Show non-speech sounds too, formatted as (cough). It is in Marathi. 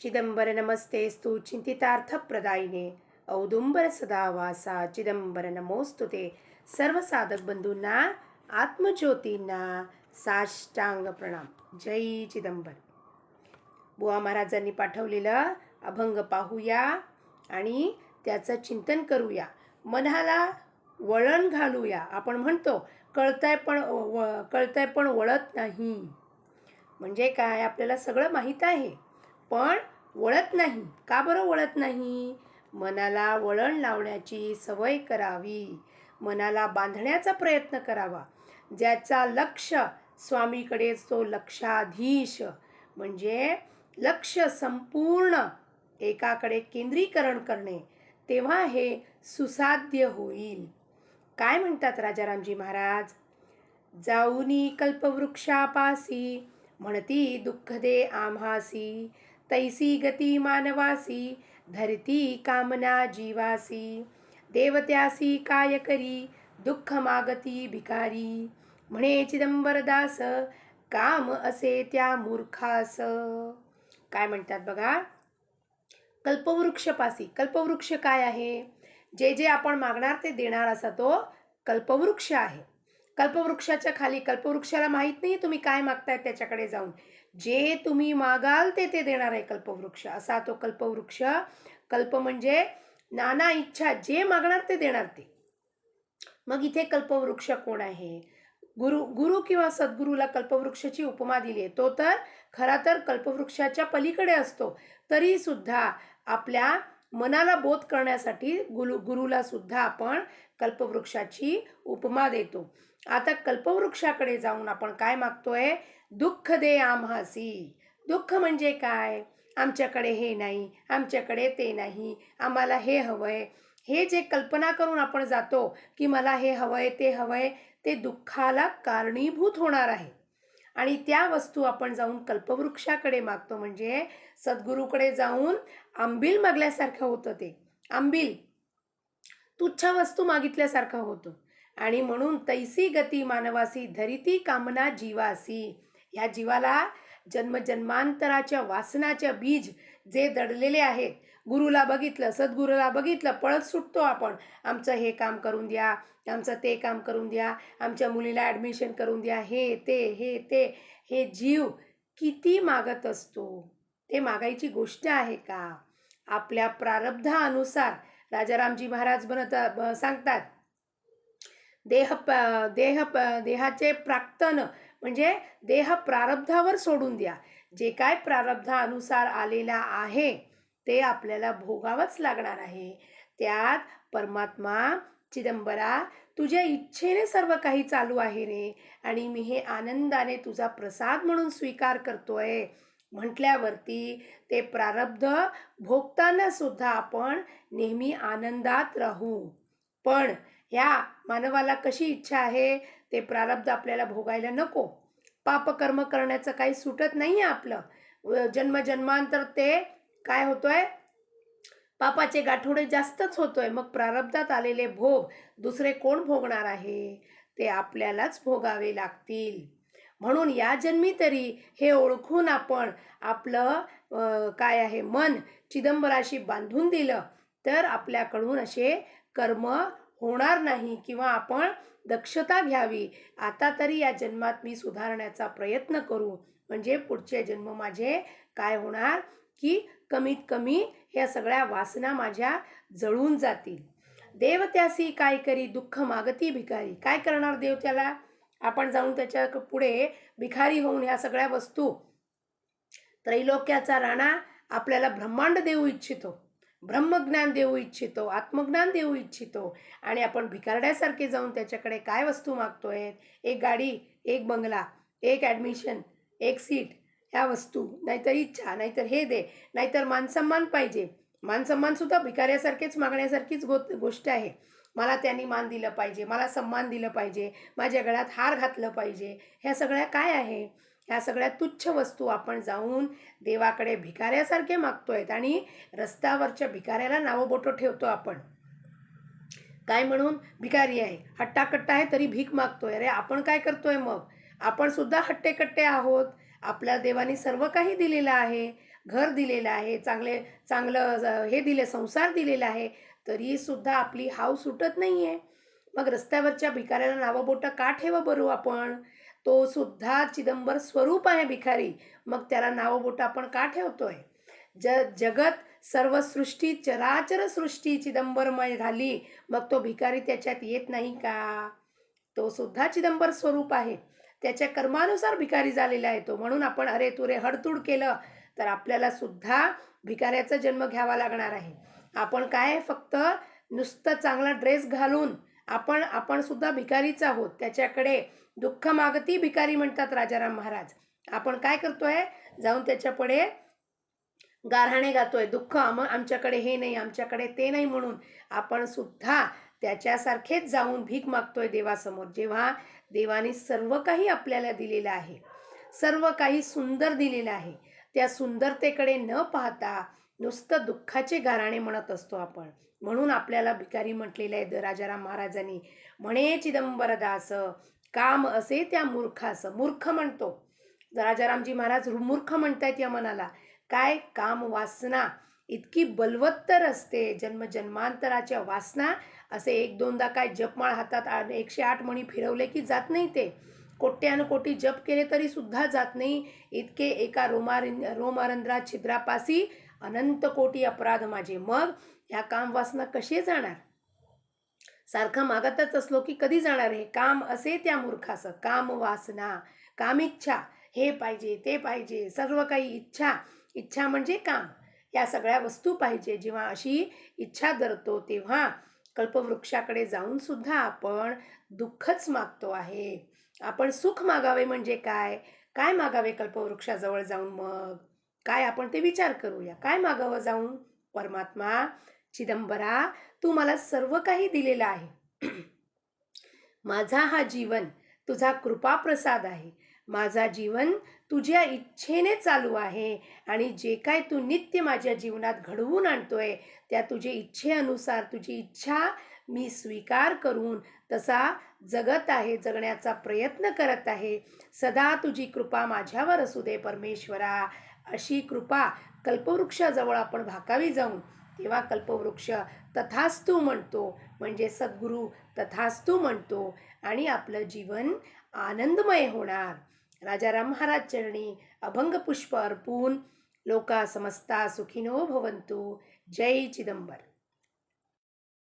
चिदंबर नमस्ते स्तु चिंतितार्थप्रदायिने औदुंबर सदावासा चिदंबर नमोस्तु ते। सर्व साधक बंधूंना आत्मज्योतींना साष्टांग प्रणाम। जय चिदंबर। बुवा महाराजांनी पाठवलेलं अभंग पाहूया आणि त्याचं चिंतन करूया। मनाला वळण घालूया। आपण म्हणतो कळतंय पण व कळतंय पण वळत नाही। म्हणजे काय? आपल्याला सगळं माहीत आहे. पण वळत नाही. का बरं वळत नाही? मनाला वळण लावण्याची सवय करावी. मनाला बांधण्याचा प्रयत्न करावा. ज्याचा लक्ष स्वामीकडे तो लक्षाधीश. म्हणजे लक्ष संपूर्ण एकाकडे केंद्रीकरण करणे. तेव्हा हे सुसाध्य होईल. काय म्हणतात राजारामजी महाराज? जाऊनी कल्पवृक्षापासी म्हणती दुःख दे आम्हासी. तैसी गती मानवासी धरती कामना जीवासी। देवत्यासी काय करी दुःख मागती भिकारी। म्हणे चिदंबरदास काम असे त्या मूर्खास। काय म्हणतात बघा? कल्पवृक्षपासी. कल्पवृक्ष काय आहे? जे जे आपण मागणार ते देणार असा तो कल्पवृक्ष आहे. कल्पवृक्षाच्या खाली. कल्पवृक्षाला माहीत नाही तुम्ही काय मागताय त्याच्याकडे जाऊन. जे तुम्ही मागाल ते ते देणार आहे कल्पवृक्ष. असा तो कल्पवृक्ष कल्प म्हणजे नाना इच्छा जे मागणार ते देणार ते. मग इथे कल्पवृक्ष कोण आहे? गुरु गुरु किंवा सद्गुरूला कल्पवृक्षाची उपमा दिली आहे. तो तर खरा तर कल्पवृक्षाच्या पलीकडे असतो. तरी सुद्धा आपल्या मनाला बोध करण्यासाठी गुरु गुरुला सुद्धा आपण कल्पवृक्षाची उपमा देतो. आता कल्पवृक्षाकडे जाऊन आपण काय मागतोय? दुःख दे आम्हासी. दुःख म्हणजे काय? आमच्याकडे हे नाही आमच्याकडे ते नाही आम्हाला हे हवंय. हे जे कल्पना करून आपण जातो की मला हे हवंय ते हवंय ते दुःखाला कारणीभूत होणार आहे. आणि त्या वस्तू आपण जाऊन कल्पवृक्षाकडे मागतो म्हणजे सद्गुरूकडे जाऊन आंबील मागल्यासारखं होतं ते. आंबील तुच्छ वस्तू मागितल्यासारखं होतं. आणि म्हणून तैसी गती मानवासी धरिती कामना जीवासी. ह्या जीवाला जन्मजन्मांतराच्या वासनाच्या बीज जे दडलेले आहेत गुरुला बघितलं सद्गुरूला बघितलं पळत सुटतो आपण. आमचं हे काम करून द्या आमचं ते काम करून द्या आमच्या मुलीला ॲडमिशन करून द्या हे ते हे ते. हे जीव किती मागत असतो? ते मागायची गोष्ट आहे का? आपल्या प्रारब्धानुसार राजारामजी महाराज बनत सांगतात देह प देह प देहाचे प्राक्तन म्हणजे देह प्रारब्धावर सोडून द्या. जे काय प्रारब्धानुसार आलेला आहे ते आपल्याला भोगावंच लागणार आहे. त्यात परमात्मा चिदंबरा तुझ्या इच्छेने सर्व काही चालू आहे रे. आणि मी हे आनंदाने तुझा प्रसाद म्हणून स्वीकार करतोय. म्हटल्यावरती ते प्रारब्ध भोगताना सुद्धा आपण नेहमी आनंदात राहू. पण ह्या मानवाला कशी इच्छा आहे ते प्रारब्ध आपल्याला भोगायला नको. पापकर्म करण्याचं काही सुटत नाही आहे आपलं जन्मजन्मांतर ते काय होतोय? पापाचे गाठोडे जास्तच होतोय. मग प्रारब्धात आलेले भोग दुसरे कोण भोगणार आहे? ते आपल्यालाच भोगावे लागतील. म्हणून या जन्मी तरी हे ओळखून आपण आपलं काय आहे? मन चिदंबराशी बांधून दिलं तर आपल्याकडून असे कर्म होणार नाही किंवा आपण दक्षता घ्यावी. आता तरी या जन्मात मी सुधारण्याचा प्रयत्न करू. म्हणजे पुढचे जन्म माझे काय होणार? की कमीत कमी ह्या सगळ्या वासना माझ्या जळून जातील. देव त्यासी काय करी दुःख मागती भिकारी. काय करणार देव त्याला? आपण जाऊन त्याच्या पुढे भिकारी होऊन ह्या सगळ्या वस्तू त्रैलोक्याचा राणा आपल्याला ब्रह्मांड देऊ इच्छितो. ब्रह्मज्ञान देऊ इच्छितो आत्मज्ञान देऊ इच्छितो आणि आपण भिकारड्यासारखे जाऊन त्याच्याकडे काय वस्तू मागतोय एक गाडी एक बंगला एक ॲडमिशन एक सीट ह्या वस्तू. नाहीतर इच्छा नाहीतर हे दे नाहीतर मानसन्मान पाहिजे. मानसन्मानसुद्धा भिकाऱ्यासारखेच मागण्यासारखीच गो गोष्ट आहे. मला त्यांनी मान दिलं पाहिजे मला सन्मान दिलं पाहिजे माझ्या गळ्यात हार घातलं पाहिजे. ह्या सगळ्या काय आहे? ह्या सगळ्या तुच्छ वस्तू आपण जाऊन देवाकडे भिकाऱ्यासारखे मागतोयत आणि रस्त्यावरच्या भिकाऱ्याला नावं ठेवतो आपण. काय म्हणून? भिकारी आहे. हट्टाकट्टा आहे तरी भीक मागतोय. अरे आपण काय करतोय मग? आपण सुद्धा हट्टेकट्टे आहोत. आपल्या देवाने सर्व काही दिलेलं आहे. घर दिलेलं आहे. चांगले चांगलं हे दिले संसार दिलेला आहे. तरीसुद्धा आपली हाव सुटत नाही आहे मग रस्त्यावरच्या भिकाऱ्याला नावं बोटं का ठेवा बरू आपण? तो सुद्धा चिदंबर स्वरूप आहे भिकारी मग त्याला नावबोट आपण का ठेवतोय? ज जगत सर्व सृष्टी चराचर सृष्टी चिदंबरमय झाली. मग तो भिकारी त्याच्यात येत नाही का? तो सुद्धा चिदंबर स्वरूप आहे. त्याच्या कर्मानुसार भिकारी झालेला आहे तो. म्हणून आपण अरे तुरे हडतूड केलं तर आपल्याला सुद्धा भिकाऱ्याचा जन्म घ्यावा लागणार आहे. आपण काय? फक्त नुसतं चांगला ड्रेस घालून आपण आपण सुद्धा भिकारीच आहोत. त्याच्याकडे दुःख मागती भिकारी म्हणतात राजाराम महाराज. आपण काय करतोय? जाऊन त्याच्यापुढे गारहाणे गातोय. दुःख आम आमच्याकडे हे नाही आमच्याकडे ते नाही म्हणून आपण सुद्धा त्याच्यासारखेच जाऊन भीक मागतोय देवासमोर. जेव्हा देवाने सर्व काही आपल्याला दिलेलं आहे सर्व काही सुंदर दिलेलं आहे त्या सुंदरतेकडे न पाहता नुसतं दुःखाचे गाराणे म्हणत असतो आपण. म्हणून आपल्याला भिकारी म्हटलेलं आहे द राजाराम महाराजांनी म्हणे चिदंबरदास काम असे त्या मूर्खास. मूर्ख म्हणतो. राजारामजी महाराज मूर्ख म्हणतायत या मनाला. काय काम वासना इतकी बलवत्तर असते जन्म जन्मांतराच्या वासना. असे एक दोनदा काय जपमाळ हातात एकशे आठ मणी फिरवले की जात नाही ते. कोट्यानुकोटी जप केले तरी सुद्धा जात नाही. इतके एका रोमारिं रोमारंध्रा छिद्रापासी अनंत कोटी अपराध माझे मग ह्या काम वासना कसे जाणार? सारखं मागतच असलो की कधी जाणार हे? काम असे त्या मूर्खाचं. काम वासना कामिच्छा हे पाहिजे ते पाहिजे सर्व काही इच्छा. इच्छा म्हणजे काम. या सगळ्या वस्तू पाहिजे. जेव्हा अशी इच्छा धरतो तेव्हा कल्पवृक्षाकडे जाऊन सुद्धा आपण दुःखच मागतो आहे. आपण सुख मागावे म्हणजे काय? काय मागावे कल्पवृक्षाजवळ जाऊन मग? काय आपण ते विचार करूया. काय मागावं जाऊन? परमात्मा चिदंबरा तू मला सर्व काही दिलेलं आहे. (clears throat) माझा हा जीवन तुझा कृपा प्रसाद आहे. माझा जीवन तुझ्या इच्छेने चालू आहे आणि जे काय तू नित्य माझ्या जीवनात घडवून आणतोय त्या तुझे इच्छेनुसार तुझी इच्छा मी स्वीकार करून तसा जगत आहे जगण्याचा प्रयत्न करत आहे. सदा तुझी कृपा माझ्यावर असू दे परमेश्वरा. अशी कृपा कल्पवृक्षाजवळ आपण भाकावी जाऊन तेव्हा कल्पवृक्ष तथास्तू म्हणतो म्हणजे सद्गुरू तथास्तू म्हणतो आणि आपलं जीवन आनंदमय होणार. राजाराम महाराज चरणी अभंग पुष्प अर्पून लोका समस्ता सुखिनो भवंतु जय चिदंबर.